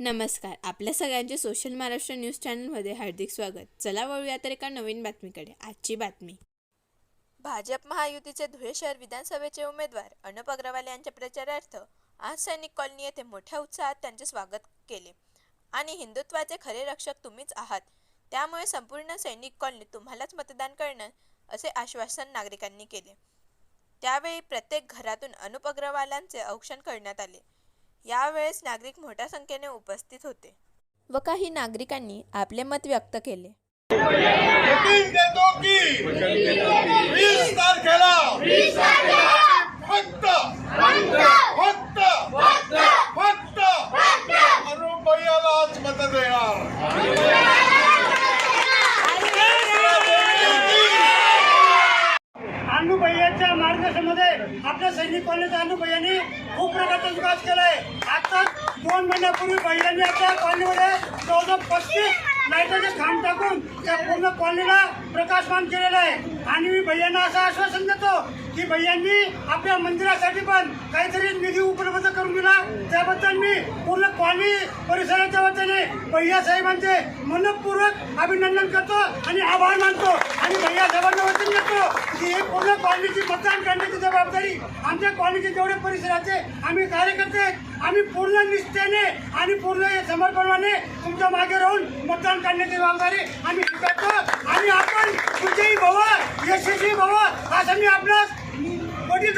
नमस्कार. आपल्या सगळ्यांचे सोशल महाराष्ट्र न्यूज चॅनलमध्ये हार्दिक स्वागत. चला वळूया तर एका नवीन बातमीकडे. आजची बातमी. भाजप महायुतीचे धुळे शहर विधानसभेचे उमेदवार अनुप अग्रवाल यांच्या प्रचारार्थ आज सैनिक कॉलनी येथे मोठ्या उत्साहात त्यांचे स्वागत केले. आणि हिंदुत्वाचे खरे रक्षक तुम्हीच आहात. त्यामुळे संपूर्ण सैनिक कॉलनी तुम्हालाच मतदान करणार असे आश्वासन नागरिकांनी केले. त्यावेळी प्रत्येक घरातून अनुप अग्रवालांचे औक्षण करण्यात आले. यावेळेस नागरिक मोठ्या संख्येने उपस्थित होते. व काही नागरिकांनी आपले मत व्यक्त केले. अनुभय्याच्या मार्गदर्शनामध्ये आपल्या सैनिक कॉलनीच्या अनुभय्यांनी खूप प्रकारचा विकास केलाय. आता दोन महिन्यापूर्वी महिलांनी आपल्या कॉलनीमध्ये चौदा पस्तीस लाईटाचे खांब टाकून त्या पूर्ण कॉलनीला प्रकाशमान केलेलं आहे. आणि मी भैयांना असं आश्वासन देतो की भैयांनी आपल्या मंदिरासाठी पण काहीतरी निधी उपलब्ध करून दिला. त्याबद्दल मी पूर्ण कॉलनी परिसराच्या वतीने भैया साहेबांचे मनपूर्वक अभिनंदन करतो आणि आभार मानतो. आणि भैया साहेबांना वचन देतो की हे पूर्ण कॉलनीची मतदान करण्याची जबाबदारी आमच्या कॉलनीचे जेवढे परिसराचे आम्ही कार्यकर्ते आम्ही पूर्ण निष्ठेने आणि पूर्ण समर्पणाने तुमच्या मागे राहून मतदान करण्याची जबाबदारी आम्ही स्वीकारतो. आणि आपण विजयी भव यशस्वी भव असं मी आपल्यास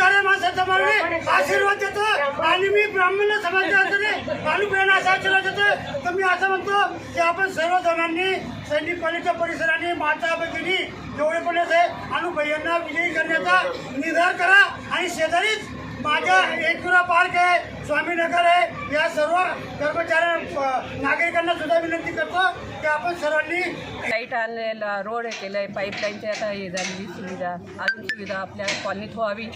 मोठी झाल्या माणसाच्या आशीर्वाद देतो. आणि मी ब्राह्मण समाजाच्या अनुप्रेरणा असा आशीर्वाद देतो. तर मी असं म्हणतो की आपण सर्व जणांनी सैनिक कॉलेजच्या परिसराने माता भगिनी जेवढे पण आहे अनुभयांना विजयी करण्याचा निर्धार करा. आणि शेजारीच माझ्या एकपुरा पार्क आहे स्वामीनगर आहे. या सर्व कर्मचाऱ्या नागरिकांना सुद्धा विनंती करतो. आपण सर्वांनी लाइट आणलेला रोड हे केलं आहे पाईपलाईनची आता हे झालेली सुविधा अजून सुविधा आपल्या कॉलनीत व्हावी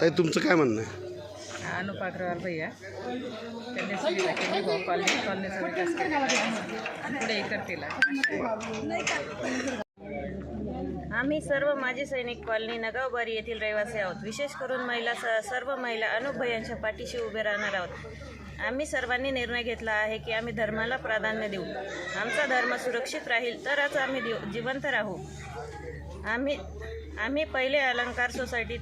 ताई तुमचं काय म्हणणं आहे? अनुप अग्रवाल भैया त्यांनी सुविधा केली भाऊ कॉलनी कॉलनीचा विकास केला. पुढे हे करतील आम्ही सर्व माजी सैनिक कॉलनी नगावबारी येथील रहिवासी आहोत. विशेष करून महिला स- सर्व महिला अनुभयांच्या पाठीशी उभे राहणार आहोत. आम्ही सर्वांनी निर्णय घेतला आहे की आम्ही धर्माला प्राधान्य देऊ. आमचा धर्म सुरक्षित राहील तरच आम्ही दिव- जिवंत राहू. आम्ही आम्ही पहिले अलंकार सोसायटीत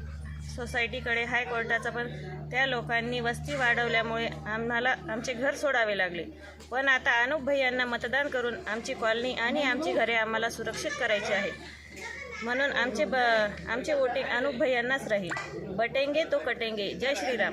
सोसायटीकडे हायकोर्टाचा पण त्या लोकांनी वस्ती वाढवल्यामुळे आम्हाला आमचे घर सोडावे लागले. पण आता अनुप भैयांना मतदान करून आमची कॉलनी आणि आमची घरे आम्हाला सुरक्षित करायची आहेत. म्हणून आमचे ब आमचे वोटिंग अनुप भैयांनाच राहील. बटेंगे तो कटेंगे. जय श्रीराम.